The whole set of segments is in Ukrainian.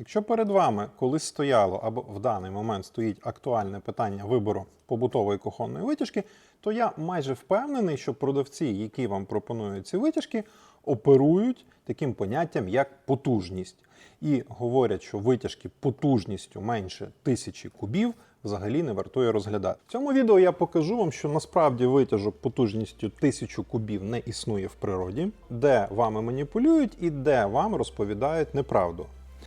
Якщо перед вами колись стояло або в даний момент стоїть актуальне питання вибору побутової кухонної витяжки, то я майже впевнений, що продавці, які вам пропонують ці витяжки, оперують таким поняттям як потужність. І говорять, що витяжки потужністю менше тисячі кубів взагалі не вартує розглядати. В цьому відео я покажу вам, що насправді витяжок потужністю 1000 кубів не існує в природі, де вами маніпулюють і де вам розповідають неправду.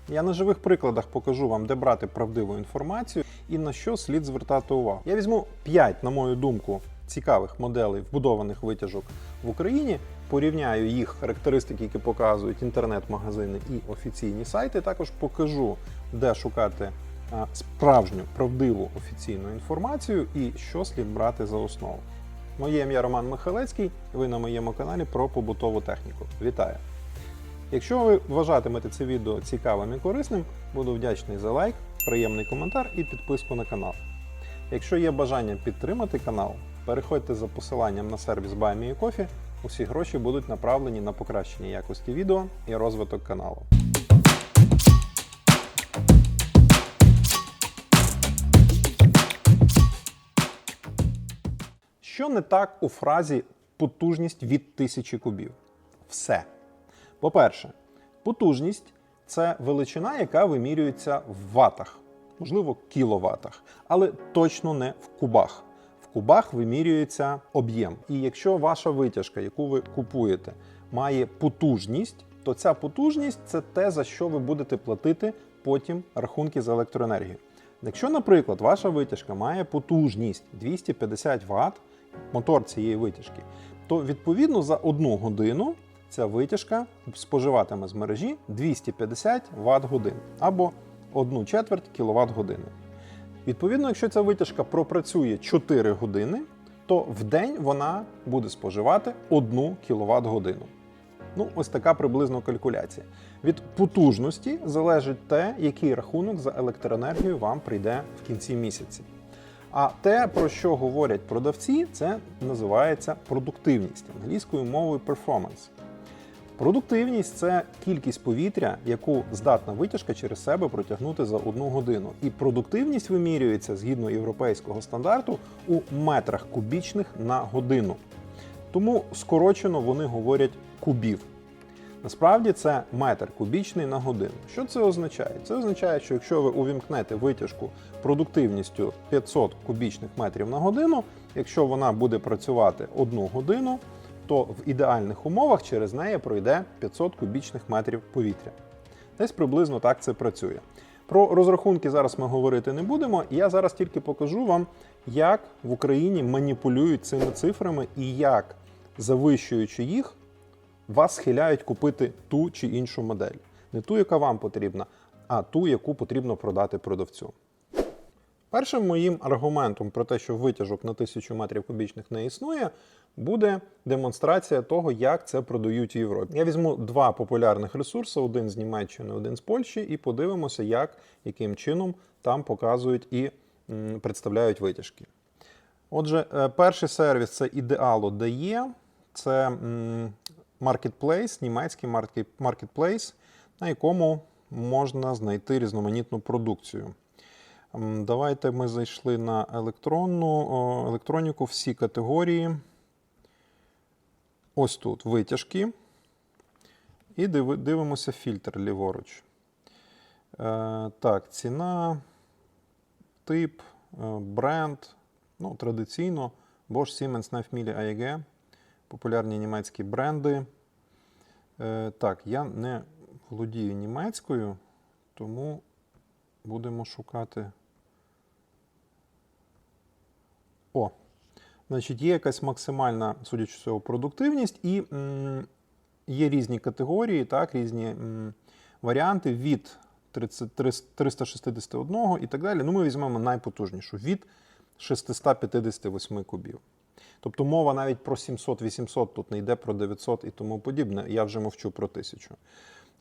Я на живих прикладах покажу вам, де брати правдиву інформацію і на що слід звертати увагу. Я візьму 5, на мою думку, цікавих моделей вбудованих витяжок в Україні. Порівняю їх характеристики, які показують інтернет-магазини і офіційні сайти. Також покажу, де шукати справжню правдиву офіційну інформацію і що слід брати за основу. Моє ім'я Роман Михалецький, ви на моєму каналі про побутову техніку. Вітаю! Якщо ви вважатимете це відео цікавим і корисним, буду вдячний за лайк, приємний коментар і підписку на канал. Якщо є бажання підтримати канал, переходьте за посиланням на сервіс BuyMeACoffee, Усі гроші будуть направлені на покращення якості відео і розвиток каналу. Що не так у фразі потужність від 1000 кубів? Все. По-перше, потужність це величина, яка вимірюється в ватах, можливо, кіловатах, але точно не в кубах. В кубах вимірюється об'єм. І якщо ваша витяжка, яку ви купуєте, має потужність, то ця потужність це те, за що ви будете платити потім рахунки за електроенергію. Якщо, наприклад, ваша витяжка має потужність 250 Вт, мотор цієї витяжки, то відповідно за одну годину ця витяжка споживатиме з мережі 250 Вт годин або 1 четверть кВт години. Відповідно, якщо ця витяжка пропрацює 4 години, то в день вона буде споживати 1 кВт годину. Ну, ось така приблизно калькуляція. Від потужності залежить те, який рахунок за електроенергію вам прийде в кінці місяця. А те, про що говорять продавці, це називається продуктивність англійською мовою performance. Продуктивність це кількість повітря, яку здатна витяжка через себе протягнути за одну годину. І продуктивність вимірюється згідно європейського стандарту у метрах кубічних на годину. Тому скорочено вони говорять кубів. Насправді це метр кубічний на годину. Що це означає? Це означає, що якщо ви увімкнете витяжку продуктивністю 500 кубічних метрів на годину, якщо вона буде працювати одну годину, то в ідеальних умовах через неї пройде 500 кубічних метрів повітря. Десь приблизно так це працює. Про розрахунки зараз ми говорити не будемо. Я зараз тільки покажу вам, як в Україні маніпулюють цими цифрами і як, завищуючи їх, вас схиляють купити ту чи іншу модель. Не ту, яка вам потрібна, а ту, яку потрібно продати продавцю. Першим моїм аргументом про те, що витяжок на 1000 метрів кубічних не існує, буде демонстрація того, як це продають в Європі. Я візьму два популярних ресурси: один з Німеччини, один з Польщі, і подивимося, як, яким чином там показують і представляють витяжки. Отже, е, перший сервіс це Idealo DE, це маркетплейс, німецький маркетплейс, на якому можна знайти різноманітну продукцію. Давайте ми зайшли на електронну електроніку, всі категорії. Ось тут витяжки. І дивимося фільтр ліворуч. Е, так, ціна, тип, е, бренд. Ну, традиційно Bosch, Siemens, Nafmili, AEG. Популярні німецькі бренди. Е, так, я не володію німецькою, тому будемо шукати. О, значить, є якась максимальна, судячи з цього, продуктивність, і м, є різні категорії, так, різні м, варіанти від 30, 361 і так далі. Ну, ми візьмемо найпотужнішу від 658 кубів. Тобто мова навіть про 700-800 тут не йде про 900 і тому подібне. Я вже мовчу про 1000.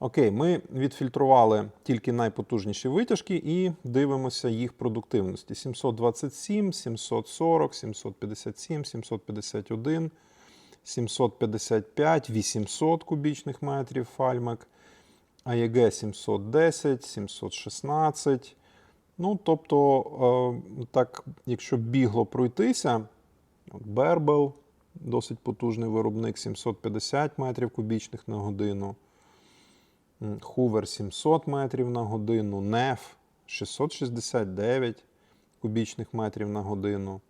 Окей, ми відфільтрували тільки найпотужніші витяжки і дивимося їх продуктивності: 727, 740, 757, 751, 755, 800 кубічних метрів фальмек, AEG 710, 716. Ну, тобто, е, так, якщо бігло пройтися, Бербел, досить потужний виробник, 750 метрів кубічних на годину. Hoover 700 метрів на годину, NEF 669 кубічних метрів на годину.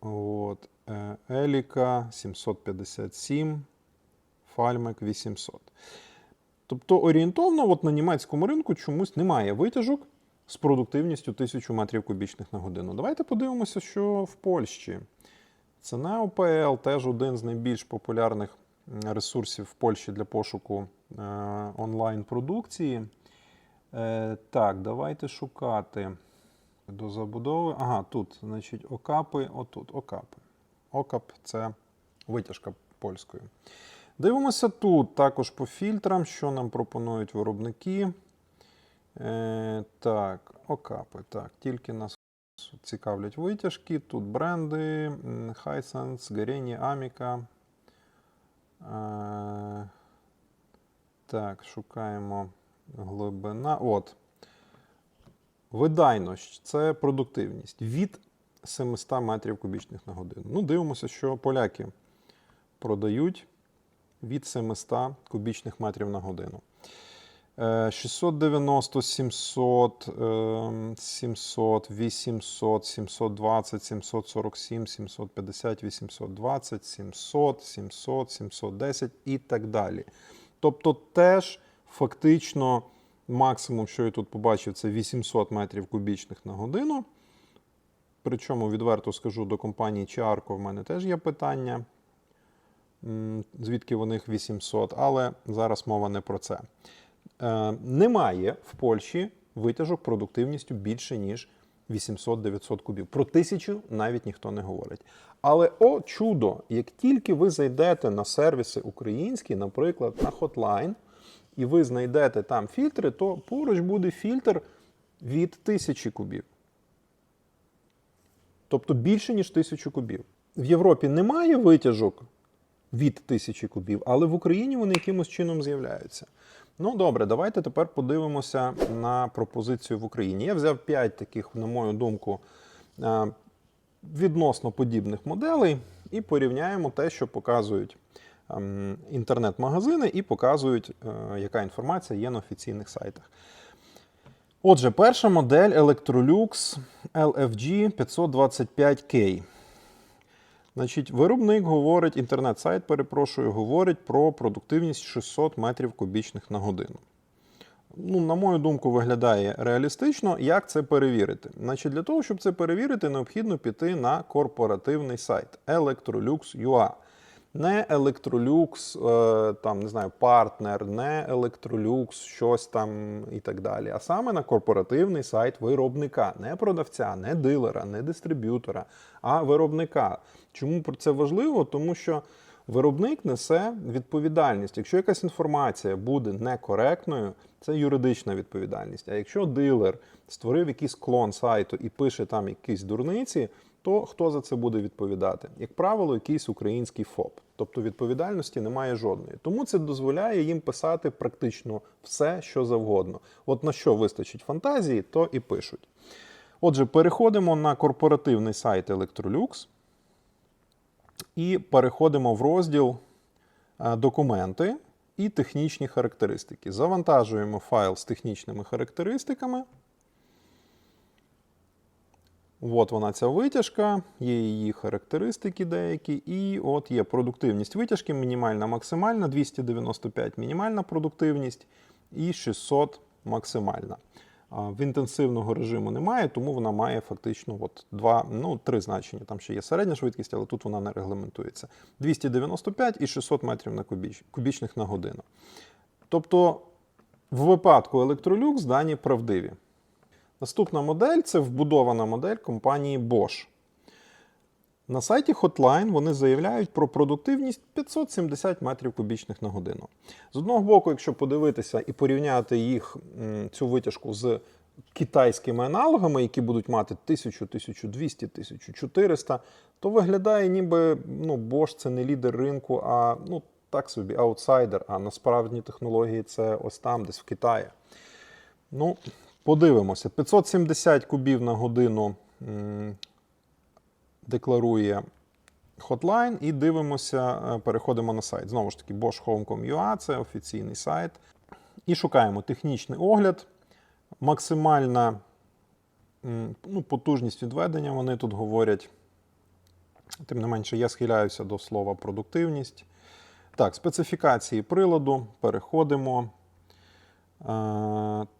От, е, Еліка 757, Фальмек 800. Тобто орієнтовно от на німецькому ринку чомусь немає витяжок з продуктивністю 1000 метрів кубічних на годину. Давайте подивимося, що в Польщі. Це NeoPL, теж один з найбільш популярних ресурсів в Польщі для пошуку е, онлайн-продукції. Е, так, давайте шукати до забудови. Ага, тут, значить, окапи, отут, окапи. Окап це витяжка польською. Дивимося тут також по фільтрам, що нам пропонують виробники. Е, так, окапи. Так, тільки нас цікавлять витяжки. Тут бренди, Hisense, Guerini, Amica. Так, шукаємо глибина. От. Видайність це продуктивність від 700 метрів кубічних на годину. Ну, дивимося, що поляки продають від 700 кубічних метрів на годину. Е, 690, 700, е, 700, 800, 720, 747, 750, 820, 700, 700, 710 і так далі. Тобто теж фактично максимум, що я тут побачив, це 800 метрів кубічних на годину. Причому відверто скажу до компанії Чарко в мене теж є питання, звідки в них 800, але зараз мова не про це. Е, немає в Польщі витяжок продуктивністю більше, ніж 800-900 кубів. Про тисячу навіть ніхто не говорить. Але о чудо, як тільки ви зайдете на сервіси українські, наприклад, на Hotline, і ви знайдете там фільтри, то поруч буде фільтр від 1000 кубів. Тобто більше, ніж 1000 кубів. В Європі немає витяжок від 1000 кубів, але в Україні вони якимось чином з'являються. Ну добре, давайте тепер подивимося на пропозицію в Україні. Я взяв 5 таких, на мою думку, е, відносно подібних моделей і порівняємо те, що показують ем, інтернет-магазини, і показують, е, яка інформація є на офіційних сайтах. Отже, перша модель Electrolux LFG 525K. Значить, виробник говорить, інтернет-сайт, перепрошую, говорить про продуктивність 600 метрів кубічних на годину. Ну, на мою думку, виглядає реалістично. Як це перевірити? Значить, для того, щоб це перевірити, необхідно піти на корпоративний сайт Electrolux.ua. Не Electrolux, е, там, не знаю, партнер, не Electrolux, щось там і так далі. А саме на корпоративний сайт виробника, не продавця, не дилера, не дистриб'ютора, а виробника. Чому про це важливо? Тому що виробник несе відповідальність. Якщо якась інформація буде некоректною, це юридична відповідальність. А якщо дилер створив якийсь клон сайту і пише там якісь дурниці, то хто за це буде відповідати? Як правило, якийсь український ФОП. Тобто відповідальності немає жодної. Тому це дозволяє їм писати практично все, що завгодно. От на що вистачить фантазії, то і пишуть. Отже, переходимо на корпоративний сайт Electrolux і переходимо в розділ е, Документи і технічні характеристики. Завантажуємо файл з технічними характеристиками. От вона ця витяжка, є її характеристики деякі, і от є продуктивність витяжки, мінімальна, максимальна, 295 мінімальна продуктивність і 600 максимальна. В інтенсивного режиму немає, тому вона має фактично от два, ну, три значення. Там ще є середня швидкість, але тут вона не регламентується. 295 і 600 метрів на кубіч, кубічних на годину. Тобто, в випадку Electrolux дані правдиві. Наступна модель це вбудована модель компанії Bosch. На сайті Hotline вони заявляють про продуктивність 570 метрів кубічних на годину. З одного боку, якщо подивитися і порівняти їх цю витяжку з китайськими аналогами, які будуть мати 1000, 1200, 1400, то виглядає, ніби ну, Bosch це не лідер ринку, а ну, так собі аутсайдер, а насправді технології це ось там, десь в Китаї. Ну, подивимося. 570 кубів на годину декларує Hotline і дивимося, е, переходимо на сайт. Знову ж таки, Bosch це офіційний сайт. І шукаємо технічний огляд. Максимальна ну, потужність відведення, вони тут говорять. Тим не менше, я схиляюся до слова продуктивність. Так, специфікації приладу. Переходимо.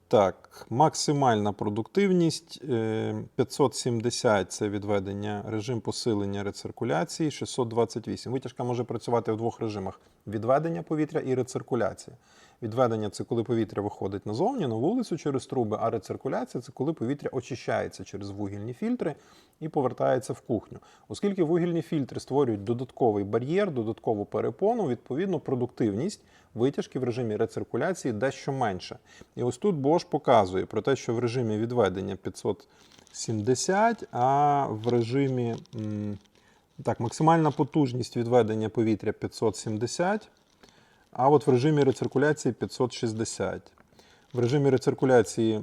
Е, так, максимальна продуктивність е, 570 це відведення, режим посилення рециркуляції 628. Витяжка може працювати в двох режимах: відведення повітря і рециркуляція. Відведення це коли повітря виходить назовні, на вулицю через труби, а рециркуляція це коли повітря очищається через вугільні фільтри і повертається в кухню. Оскільки вугільні фільтри створюють додатковий бар'єр, додаткову перепону, відповідно, продуктивність витяжки в режимі рециркуляції дещо менше. І ось тут Bosch показує про те, що в режимі відведення 570, а в режимі так, максимальна потужність відведення повітря 570, а от в режимі рециркуляції 560. В режимі рециркуляції,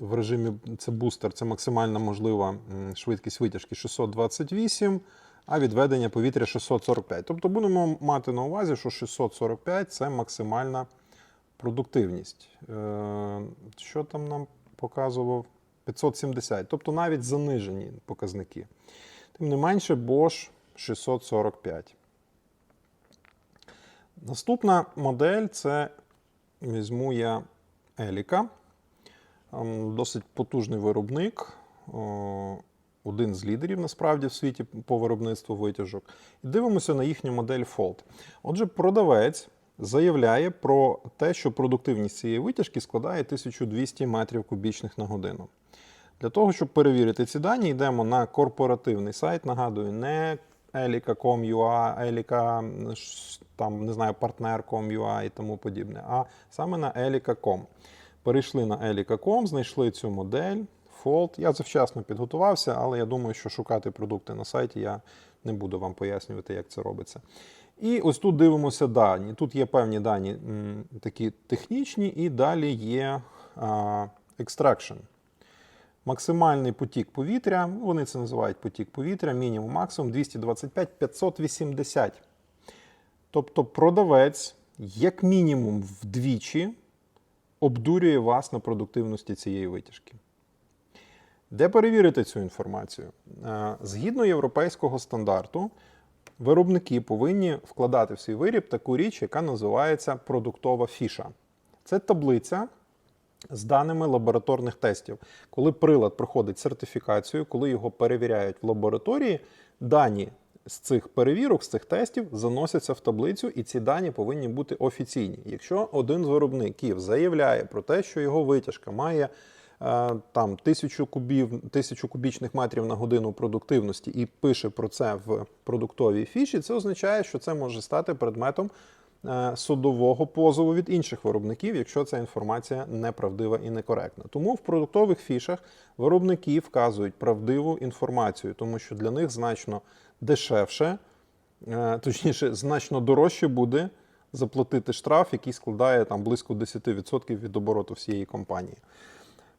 в режимі це бустер, це максимальна можлива швидкість витяжки 628, а відведення повітря 645. Тобто будемо мати на увазі, що 645 це максимальна продуктивність. Е, Що там нам показував? 570, тобто навіть занижені показники. Тим не менше, Bosch 645. Наступна модель це візьму я Еліка. Ем, Досить потужний виробник, один з лідерів насправді в світі по виробництву витяжок. І дивимося на їхню модель Fold. Отже, продавець заявляє про те, що продуктивність цієї витяжки складає 1200 метрів кубічних на годину. Для того, щоб перевірити ці дані, йдемо на корпоративний сайт. Нагадую, не Elica.com.ua, Elica, там, не знаю, партнер.com.ua і тому подібне, а саме на Elica.com. Перейшли на Elica.com, знайшли цю модель Fold. Я завчасно підготувався, але я думаю, що шукати продукти на сайті я не буду вам пояснювати, як це робиться. І ось тут дивимося дані. Тут є певні дані м, такі технічні, і далі є а. Максимальний потік повітря, вони це називають потік повітря, мінімум максимум 225 580. Тобто продавець, як мінімум, вдвічі обдурює вас на продуктивності цієї витяжки. Де перевірити цю інформацію? Е, Згідно європейського стандарту, виробники повинні вкладати в свій виріб таку річ, яка називається продуктова фіша. Це таблиця з даними лабораторних тестів. Коли прилад проходить сертифікацію, коли його перевіряють в лабораторії, дані з цих перевірок, з цих тестів заносяться в таблицю, і ці дані повинні бути офіційні. Якщо один з виробників заявляє про те, що його витяжка має е, там тисячу кубів, тисячу кубічних метрів на годину продуктивності і пише про це в продуктовій фіші, це означає, що це може стати предметом судового позову від інших виробників, якщо ця інформація неправдива і некоректна. Тому в продуктових фішах виробники вказують правдиву інформацію, тому що для них значно дешевше, е, точніше, значно дорожче буде заплатити штраф, який складає там близько 10% від обороту всієї компанії.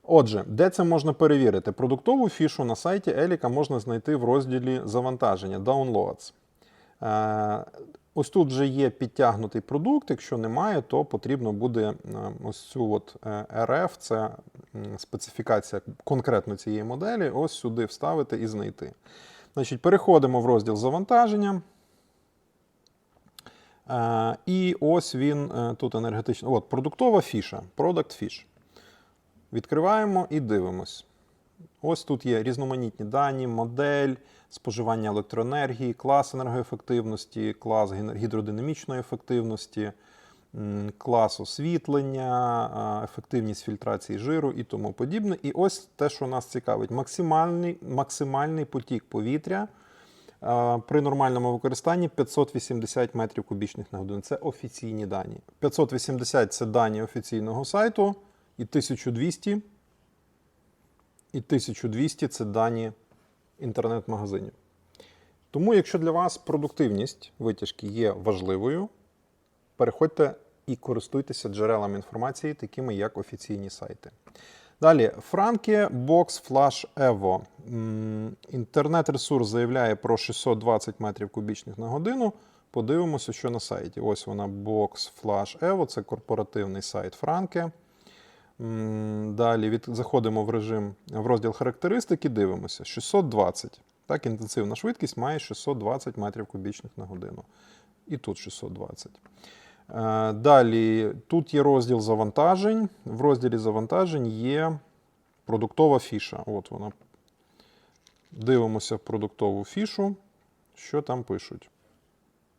Отже, де це можна перевірити? Продуктову фішу на сайті Еліка можна знайти в розділі завантаження Downloads. Ось тут вже є підтягнутий продукт. Якщо немає, то потрібно буде е, ось цю от е, RF, це специфікація конкретно цієї моделі, ось сюди вставити і знайти. Значить, переходимо в розділ завантаження. Е, І ось він тут енергетичний. От, продуктова фіша, Product Fish. Відкриваємо і дивимось. Ось тут є різноманітні дані, модель, споживання електроенергії, клас енергоефективності, клас гідродинамічної ефективності, клас освітлення, ефективність фільтрації жиру і тому подібне. І ось те, що нас цікавить: максимальний, максимальний потік повітря при нормальному використанні 580 метрів кубічних на годину. Це офіційні дані. 580 це дані офіційного сайту, і 1200 і 1200 це дані інтернет-магазинів. Тому, якщо для вас продуктивність витяжки є важливою, переходьте і користуйтеся джерелами інформації, такими як офіційні сайти. Далі, Franke Box Flash Evo. Інтернет-ресурс заявляє про 620 метрів кубічних на годину. Подивимося, що на сайті. Ось вона Box Flash Evo, це корпоративний сайт Franke. Далі від, заходимо в режим в розділ характеристики, дивимося. 620. Так, інтенсивна швидкість має 620 метрів кубічних на годину. І тут 620. Е, Далі тут є розділ завантажень. В розділі завантажень є продуктова фіша. От вона. Дивимося продуктову фішу. Що там пишуть?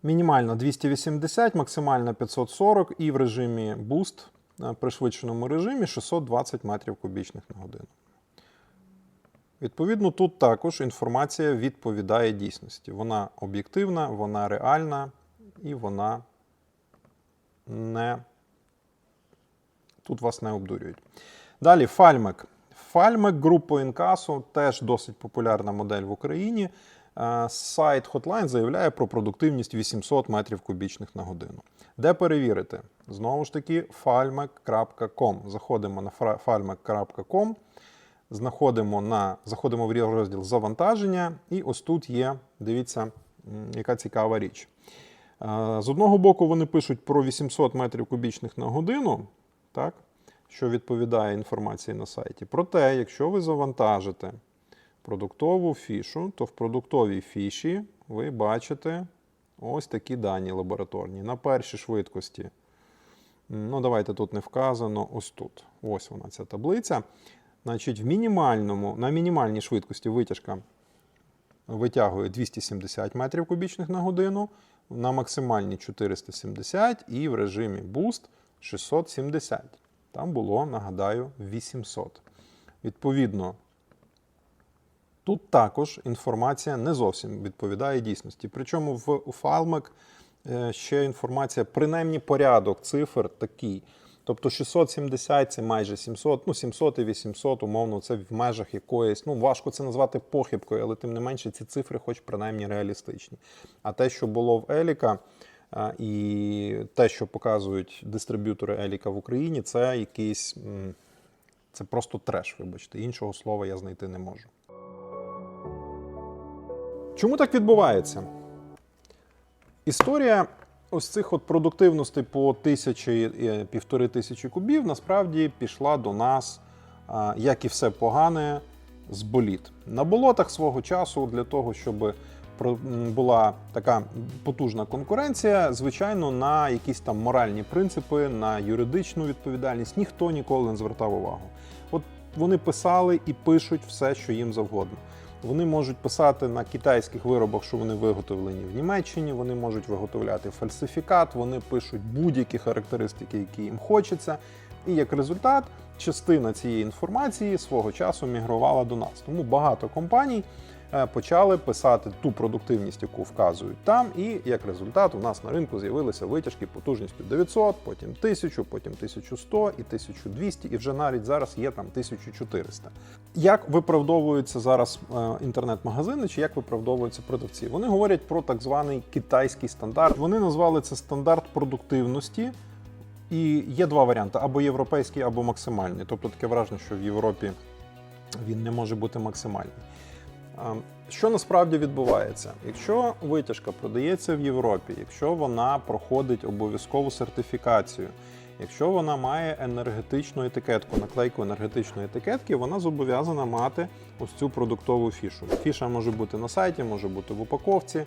Мінімальна 280, максимальна 540 і в режимі Boost е, пришвидшеному режимі 620 метрів кубічних на годину. Відповідно, тут також інформація відповідає дійсності. Вона об'єктивна, вона реальна і вона не. Тут вас не обдурюють. Далі Фальмек. Фальмек група інкасу теж досить популярна модель в Україні. Е, Сайт Hotline заявляє про продуктивність 800 метрів кубічних на годину. Де перевірити? Знову ж таки, falmec.com. Заходимо на falmec.com, знаходимо на, заходимо в розділ завантаження, і ось тут є, дивіться, яка цікава річ. Е, З одного боку, вони пишуть про 800 метрів кубічних на годину, так, що відповідає інформації на сайті. Проте, якщо ви завантажите продуктову фішу, то в продуктовій фіші ви бачите ось такі дані лабораторні. На першій швидкості, ну давайте тут не вказано, ось тут. Ось вона ця таблиця. Значить, в мінімальному, на мінімальній швидкості витяжка витягує 270 метрів кубічних на годину, на максимальній 470 і в режимі Boost 670. Там було, нагадаю, 800. Відповідно, тут також інформація не зовсім відповідає дійсності. Причому в у е, ще інформація, принаймні порядок цифр такий. Тобто 670 це майже 700, ну 700 і 800, умовно, це в межах якоїсь. Ну важко це назвати похибкою, але тим не менше ці цифри, хоч принаймні реалістичні. А те, що було в Еліка, і те, що показують дистриб'ютори Еліка в Україні, це якийсь. Це просто треш, вибачте. Іншого слова я знайти не можу. Чому так відбувається? Історія ось цих от продуктивностей по тисячі е, півтори тисячі кубів насправді пішла до нас, як і все погане, з боліт. На болотах свого часу для того, щоб була така потужна конкуренція, звичайно, на якісь там моральні принципи, на юридичну відповідальність ніхто ніколи не звертав увагу. От вони писали і пишуть все, що їм завгодно. Вони можуть писати на китайських виробах, що вони виготовлені в Німеччині, вони можуть виготовляти фальсифікат, вони пишуть будь-які характеристики, які їм хочеться. І як результат, частина цієї інформації свого часу мігрувала до нас. Тому багато компаній почали писати ту продуктивність, яку вказують там. І як результат, у нас на ринку з'явилися витяжки потужністю 900, потім 1000, потім 1100 і 1200, і вже навіть зараз є там 1400. Як виправдовуються зараз е, інтернет-магазини, чи як виправдовуються продавці? Вони говорять про так званий китайський стандарт. Вони назвали це стандарт продуктивності. І є два варіанти: або європейський, або максимальний. Тобто таке враження, що в Європі він не може бути максимальний. Що насправді відбувається? Якщо витяжка продається в Європі, якщо вона проходить обов'язкову сертифікацію, якщо вона має енергетичну етикетку, наклейку енергетичної етикетки, вона зобов'язана мати ось цю продуктову фішу. Фіша може бути на сайті, може бути в упаковці.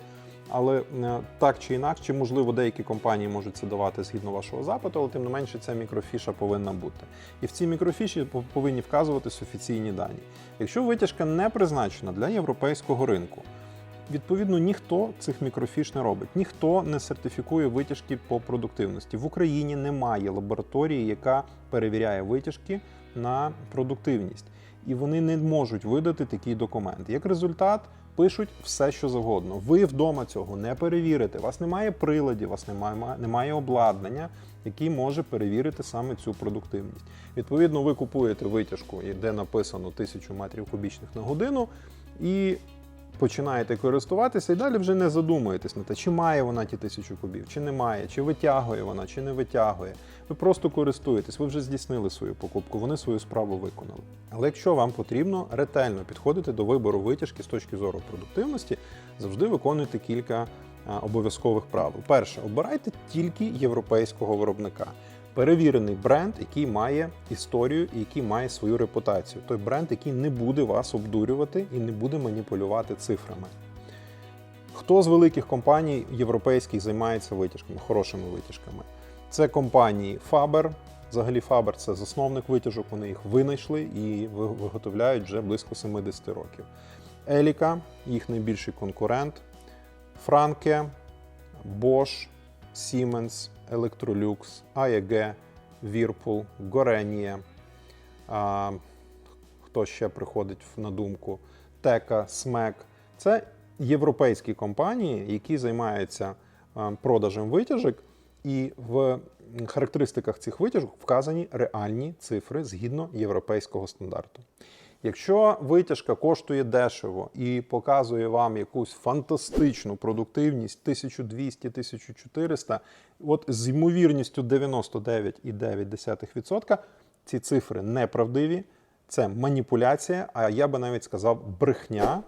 Але е, так чи інакше, можливо, деякі компанії можуть це давати згідно вашого запиту, але тим не менше ця мікрофіша повинна бути. І в цій мікрофіші повинні вказуватись офіційні дані. Якщо витяжка не призначена для європейського ринку, відповідно ніхто цих мікрофіш не робить, ніхто не сертифікує витяжки по продуктивності. В Україні немає лабораторії, яка перевіряє витяжки на продуктивність, і вони не можуть видати такий документ. Як результат. Пишуть все, що завгодно. Ви вдома цього не перевірите. Вас немає приладів, вас немає, немає обладнання, який може перевірити саме цю продуктивність. Відповідно, ви купуєте витяжку, де написано 1000 метрів кубічних на годину, і починаєте користуватися і далі вже не задумуєтесь на те, чи має вона ті тисячу кубів, чи не має, чи витягує вона, чи не витягує. Ви просто користуєтесь, ви вже здійснили свою покупку, вони свою справу виконали. Але якщо вам потрібно ретельно підходити до вибору витяжки з точки зору продуктивності, завжди виконуйте кілька обов'язкових правил. Перше, обирайте тільки європейського виробника. Перевірений бренд, який має історію і який має свою репутацію. Той бренд, який не буде вас обдурювати і не буде маніпулювати цифрами. Хто з великих компаній європейських займається витяжками, хорошими витяжками? Це компанії Faber. Взагалі Faber – це засновник витяжок, вони їх винайшли і виготовляють вже близько 70 років. Еліка, їх найбільший конкурент, Franke, Bosch, Siemens, Electrolux, AEG, Whirlpool, Gorenie. А, хто ще приходить на думку? Тека, Смек. Це європейські компанії, які займаються продажем витяжок, і в характеристиках цих витяжок вказані реальні цифри згідно європейського стандарту. Якщо витяжка коштує дешево і показує вам якусь фантастичну продуктивність 1200-1400, от з ймовірністю 99,9% ці цифри неправдиві, це маніпуляція, а я би навіть сказав брехня.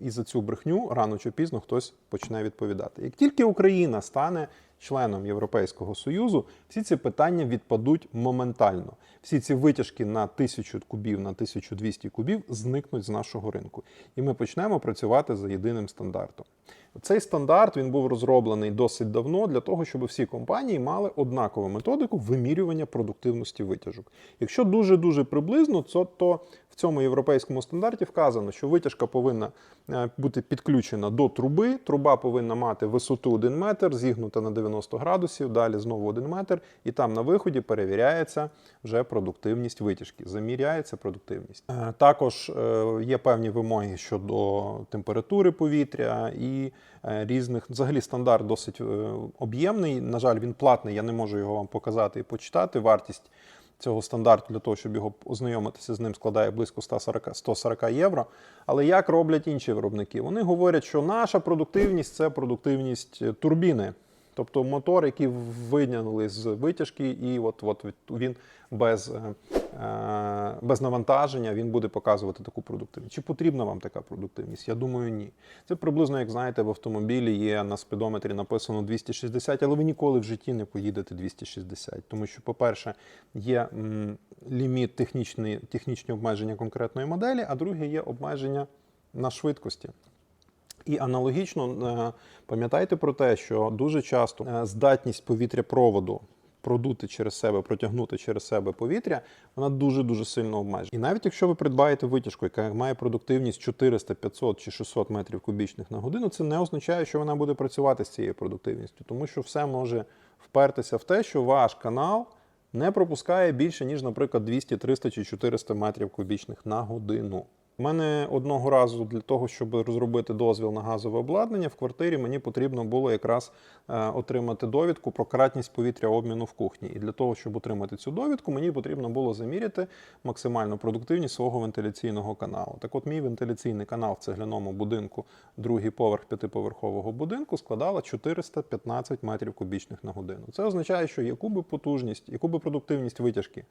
І за цю брехню рано чи пізно хтось почне відповідати. Як тільки Україна стане членом Європейського Союзу, всі ці питання відпадуть моментально. Всі ці витяжки на 1000 кубів, на 1200 кубів зникнуть з нашого ринку. І ми почнемо працювати за єдиним стандартом. Цей стандарт він був розроблений досить давно для того, щоб всі компанії мали однакову методику вимірювання продуктивності витяжок. Якщо дуже-дуже приблизно, то, в цьому європейському стандарті вказано, що витяжка повинна е, бути підключена до труби, труба повинна мати висоту 1 метр, зігнута на 90 градусів, далі знову 1 метр, і там на виході перевіряється вже продуктивність витяжки, заміряється продуктивність. Е, Також е, є певні вимоги щодо температури повітря і різних. Взагалі стандарт досить е, об'ємний. На жаль, він платний, я не можу його вам показати і почитати. Вартість цього стандарту для того, щоб його ознайомитися з ним, складає близько 140, 140 євро. Але як роблять інші виробники? Вони говорять, що наша продуктивність це продуктивність е, турбіни. Тобто мотор, який виняли з витяжки, і от, от він без, е, е, без навантаження він буде показувати таку продуктивність. Чи потрібна вам така продуктивність? Я думаю, ні. Це приблизно, як знаєте, в автомобілі є на спідометрі написано 260, але ви ніколи в житті не поїдете 260. Тому що, по-перше, є ліміт технічний, технічні обмеження конкретної моделі, а друге є обмеження на швидкості. І аналогічно е, пам'ятайте про те, що дуже часто е, здатність повітряпроводу продути через себе, протягнути через себе повітря, вона дуже дуже сильно обмежена. І навіть якщо ви придбаєте витяжку, яка має продуктивність 400, 500 чи 600 метрів кубічних на годину, це не означає, що вона буде працювати з цією продуктивністю, тому що все може впертися в те, що ваш канал не пропускає більше ніж, наприклад, 200, 300 чи 400 метрів кубічних на годину. У мене одного разу для того, щоб розробити дозвіл на газове обладнання, в квартирі мені потрібно було якраз е, отримати довідку про кратність повітря обміну в кухні. І для того, щоб отримати цю довідку, мені потрібно було заміряти максимальну продуктивність свого вентиляційного каналу. Так от мій вентиляційний канал в цегляному будинку, другий поверх п'ятиповерхового будинку, складала 415 метрів кубічних на годину. Це означає, що яку би потужність, яку би продуктивність витяжки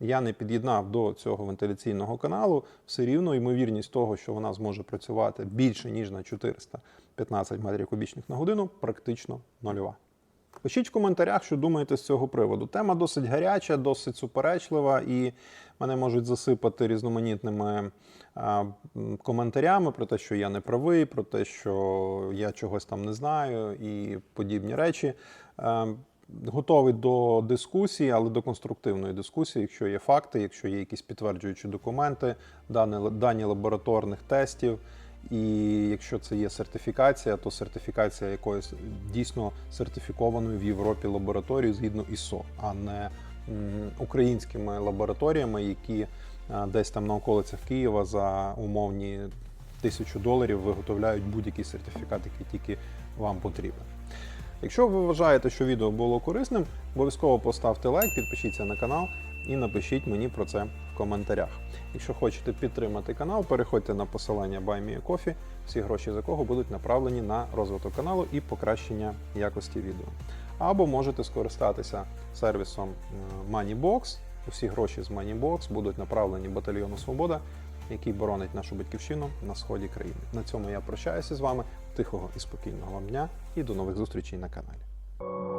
я не під'єднав до цього вентиляційного каналу, все рівно ймовірність того, що вона зможе працювати більше ніж на 415 метрів кубічних на годину, практично нульова. Пишіть в коментарях, що думаєте з цього приводу. Тема досить гаряча, досить суперечлива, і мене можуть засипати різноманітними а, коментарями про те, що я не правий, про те, що я чогось там не знаю, і подібні речі. Е, Готовий до дискусії, але до конструктивної дискусії, якщо є факти, якщо є якісь підтверджуючі документи, дані, дані лабораторних тестів. І якщо це є сертифікація, то сертифікація якоїсь дійсно сертифікованої в Європі лабораторії згідно ISO, а не українськими лабораторіями, які десь там на околицях Києва за умовні тисячу доларів виготовляють будь-який сертифікат, який тільки вам потрібен. Якщо ви вважаєте, що відео було корисним, обов'язково поставте лайк, підпишіться на канал і напишіть мені про це в коментарях. Якщо хочете підтримати канал, переходьте на посилання Buy Me a Coffee, всі гроші з якого будуть направлені на розвиток каналу і покращення якості відео. Або можете скористатися сервісом е, Moneybox. Усі гроші з Moneybox будуть направлені батальйону Свобода, який боронить нашу батьківщину на сході країни. На цьому я прощаюся з вами. Тихого і спокійного вам дня і до нових зустрічей на каналі.